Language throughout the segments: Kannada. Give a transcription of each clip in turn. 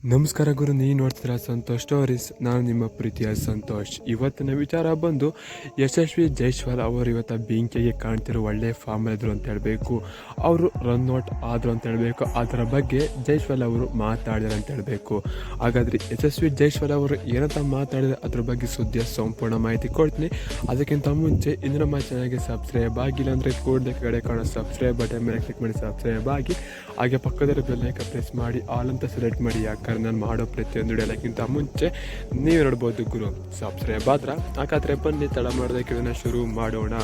ನಮಸ್ಕಾರ ಗುರು ನೀವು ನೋಡ್ತೀರಾ ಸಂತೋಷ್ ಸ್ಟೋರೀಸ್ ನಾನು ನಿಮ್ಮ ಪ್ರೀತಿಯ ಸಂತೋಷ್. ಇವತ್ತಿನ ವಿಚಾರ ಬಂದು ಯಶಸ್ವಿ ಜೈಶ್ವಾಲ್ ಅವರು ಇವತ್ತು ಬೆಂಕಿಗೆ ಕಾಣ್ತಿರೋ ಒಳ್ಳೆಯ ಫಾರ್ಮ್ ಇದ್ರು ಅಂತ ಹೇಳಬೇಕು. ಅವರು ರನ್ ಔಟ್ ಆದರು ಅಂತ ಹೇಳಬೇಕು. ಅದರ ಬಗ್ಗೆ ಜೈಶ್ವಾಲ್ ಅವರು ಮಾತಾಡಿದ್ರು ಅಂತ ಹೇಳಬೇಕು. ಹಾಗಾದರೆ ಯಶಸ್ವಿ ಜೈಶ್ವಾಲ್ ಅವರು ಏನಂತ ಮಾತಾಡಿದ್ರೆ, ಅದ್ರ ಬಗ್ಗೆ ಸುದ್ದಿಯ ಸಂಪೂರ್ಣ ಮಾಹಿತಿ ಕೊಡ್ತೀನಿ. ಅದಕ್ಕಿಂತ ಮುಂಚೆ ಇಂದಿನ ನಮ್ಮ ಚಾನಲ್ಗೆ ಸಬ್ಸ್ಕ್ರೈಬ್ ಆಗಿಲ್ಲ ಅಂದರೆ ಕೂಡಲೇ ಕಡೆ ಕಾಣೋ ಸಬ್ಸ್ಕ್ರೈಬ್ ಬಟನ್ ಮೇಲೆ ಕ್ಲಿಕ್ ಮಾಡಿ ಸಬ್ಸ್ಕ್ರೈಬ್ ಆಗಿ. ಹಾಗೆ ಪಕ್ಕದಲ್ಲಿ ಬೆಲ್ಲೈಕ ಪ್ರೆಸ್ ಮಾಡಿ ಆಲ್ ಅಂತ ಸೆಲೆಕ್ಟ್ ಮಾಡಿ ಯಾಕಂದ್ರೆ ನಾನು ಮಾಡೋ ಪ್ರತಿಯೊಂದು ವಿಡಿಯೋಕ್ಕಿಂತ ಮುಂಚೆ ನೀವು ನೋಡ್ಬೋದು ಗುರು. ಸಬ್ಸ್ಕ್ರೈಬ್ ಆದ್ರೆ ಹಾಗಾದ್ರೆ ಬನ್ನಿ, ತಡ ಮಾಡೋದಕ್ಕೆ ಇದನ್ನು ಶುರು ಮಾಡೋಣ.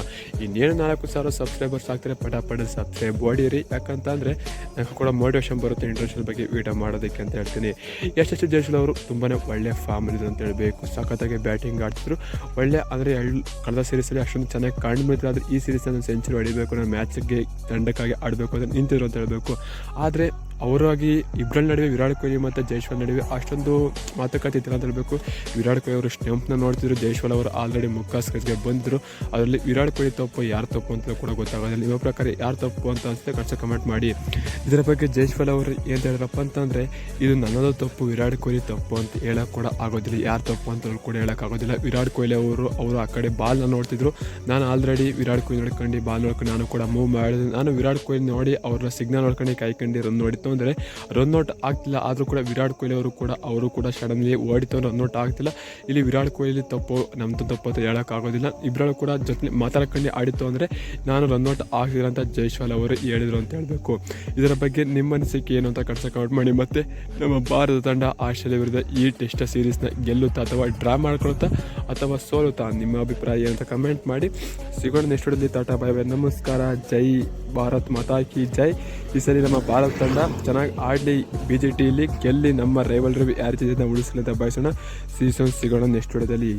ಇನ್ನೇನು ನಾಲ್ಕು ಸಾವಿರ ಸಬ್ಸ್ಕ್ರೈಬರ್ಸ್ ಆಗ್ತಾರೆ ಪಟ ಪಟ ಸಬ್ಸ್ಕ್ರೈಬ್ ಹೊಡೀರಿ ಯಾಕಂತಂದರೆ ನನಗೆ ಕೂಡ ಮೋಟಿವೇಶನ್ ಬರುತ್ತೆ ಇಂಟ್ರೆಸ್ಟ್ ಬಗ್ಗೆ ವೀಡಿಯೋ ಮಾಡೋದಕ್ಕೆ ಅಂತ ಹೇಳ್ತೀನಿ. ಯಶಸ್ವಿ ಜೈಸ್ವಾಲ್ ಅವರು ತುಂಬಾ ಒಳ್ಳೆ ಫಾರ್ಮ್ ಇದ್ರು ಅಂತ ಹೇಳಬೇಕು. ಸಖತ್ತಾಗಿ ಬ್ಯಾಟಿಂಗ್ ಆಡ್ತಿದ್ರು. ಒಳ್ಳೆ ಅಂದರೆ ಎಳ್ಳು ಕಳೆದ ಸೀರೀಸಲ್ಲಿ ಅಷ್ಟೊಂದು ಚೆನ್ನಾಗಿ ಕಾಣ್ಬಿಡ್ತಾರೆ ಆದರೆ ಈ ಸೀರೀಸಲ್ಲಿ ಸೆಂಚುರಿ ಹೊಡಿಬೇಕು ನಾನು ಮ್ಯಾಚ್ಗೆ ತಂಡಕ್ಕಾಗಿ ಆಡಬೇಕು ಅಂತ ನಿಂತಿದ್ರು ಅಂತ ಹೇಳಬೇಕು. ಆದರೆ ಅವರಾಗಿ ಇಬ್ಬರ ನಡುವೆ ವಿರಾಟ್ ಕೊಹ್ಲಿ ಮತ್ತು ಜೈಶ್ವಾಲ್ ನಡುವೆ ಅಷ್ಟೊಂದು ಮಾತುಕತೆ ಇತ್ತಿಲ್ಲ ಅಂತ ಹೇಳಬೇಕು. ವಿರಾಟ್ ಕೊಹ್ಲಿ ಅವರು ಸ್ಟೆಂಪ್ನ ನೋಡ್ತಿದ್ರು ಜೈಶ್ವಾಲ್ ಅವರು ಆಲ್ರೆಡಿ ಮುಖ ಬಂದರು. ಅದರಲ್ಲಿ ವಿರಾಟ್ ಕೊಹ್ಲಿ ತಪ್ಪು, ಯಾರು ತಪ್ಪು ಅಂತ ಕೂಡ ಗೊತ್ತಾಗೋದಿಲ್ಲ. ನಿಮ್ಮ ಪ್ರಕಾರ ಯಾರು ತಪ್ಪು ಅಂತ ಅನಿಸುತ್ತೆ ಖರ್ಚ ಕಮೆಂಟ್ ಮಾಡಿ. ಇದರ ಬಗ್ಗೆ ಜೈಶ್ವಾಲ್ ಅವರು ಏನು ಹೇಳಿದ್ರಪ್ಪ ಅಂತಂದರೆ, ಇದು ನನ್ನದು ತಪ್ಪು, ವಿರಾಟ್ ಕೊಹ್ಲಿ ತಪ್ಪು ಅಂತ ಹೇಳೋಕೆ ಕೂಡ ಆಗೋದಿಲ್ಲ. ಯಾರು ತಪ್ಪು ಅಂತ ಕೂಡ ಹೇಳೋಕ್ಕಾಗೋದಿಲ್ಲ ವಿರಾಟ್ ಕೊಹ್ಲಿ ಅವರು ಅವರು ಆ ಕಡೆ ಬಾಲ್ನ ನೋಡ್ತಿದ್ರು. ನಾನು ಆಲ್ರೆಡಿ ವಿರಾಟ್ ಕೊಹ್ಲಿ ನೋಡ್ಕೊಂಡು ಬಾಲ್ ನೋಡ್ಕೊಂಡು ನಾನು ಕೂಡ ಮೂವ್ ಮಾಡಿದೆ. ನಾನು ವಿರಾಟ್ ಕೊಹ್ಲಿ ನೋಡಿ ಅವರ ಸಿಗ್ನಲ್ ನೋಡ್ಕೊಂಡು ಕಾಯ್ಕೊಂಡು ರನ್ ನೋಡಿತ್ತು ಅಂದರೆ ರನ್ ಔಟ್ ಆಗ್ತಿಲ್ಲ. ಆದರೂ ಕೂಡ ವಿರಾಟ್ ಕೊಹ್ಲಿ ಅವರು ಕೂಡ ಅವರು ಕೂಡ ಸಡನ್ಲಿ ಓಡಿತು. ರನ್ ಔಟ್ ಆಗ್ತಿಲ್ಲ. ಇಲ್ಲಿ ವಿರಾಟ್ ಕೊಹ್ಲಿ ತಪ್ಪು ನಮ್ಮದು ತಪ್ಪು ಅಂತ ಹೇಳೋಕ್ಕಾಗೋದಿಲ್ಲ ಇಬ್ಬರು ಕೂಡ ಜೊತೆ ಮಾತಾಡ್ಕೊಂಡು ಆಡಿತು ಅಂದರೆ ನಾನು ರನ್ ಔಟ್ ಆಗ್ತಿಲ್ಲ ಅಂತ ಜೈಸ್ವಾಲ್ ಅವರು ಹೇಳಿದರು ಅಂತ ಹೇಳಬೇಕು. ಇದರ ಬಗ್ಗೆ ನಿಮ್ಮ ಅನಿಸಿಕೆ ಏನು ಅಂತ ಕಟ್ಸ ಕಮೆಂಟ್ ಮಾಡಿ. ಮತ್ತು ನಮ್ಮ ಭಾರತ ತಂಡ ಆಸ್ಟ್ರೇಲಿಯಾ ವಿರುದ್ಧ ಈ ಟೆಸ್ಟ್ ಸೀರೀಸ್ನ ಗೆಲ್ಲುತ್ತಾ ಅಥವಾ ಡ್ರಾ ಮಾಡ್ಕೊಳುತ್ತಾ ಅಥವಾ ಸೋಲುತ್ತಾ ನಿಮ್ಮ ಅಭಿಪ್ರಾಯ ಅಂತ ಕಮೆಂಟ್ ಮಾಡಿ. ಸಿಗೋಣ ನೆಕ್ಸ್ಟ್ ವಿಡಿಯೋದಲ್ಲಿ ಟಾಟಾ ಬಾಯ್ ಬಾಯ್ ನಮಸ್ಕಾರ. ಜೈ ಭಾರತ್ ಮಾತಾ ಕಿ ಜೈ. ಈ ಸರಿ ನಮ್ಮ ಭಾರತ ತಂಡ ಚೆನ್ನಾಗಿ ಆಡಲಿ. ಬಿ ಜೆ ಟಿಯಲ್ಲಿ ಗೆಲ್ಲಿ ನಮ್ಮ ರೈವಲ್ರಿ ಯಾರ ಜೊತೆ ಉಳಿಸಲಿ ಅಂತ ಬಯಸೋಣ. ಸೀಸನ್ ಸಿಗೋಣ ನೆಕ್ಸ್ಟ್ ವಿಡಿಯೋದಲ್ಲಿ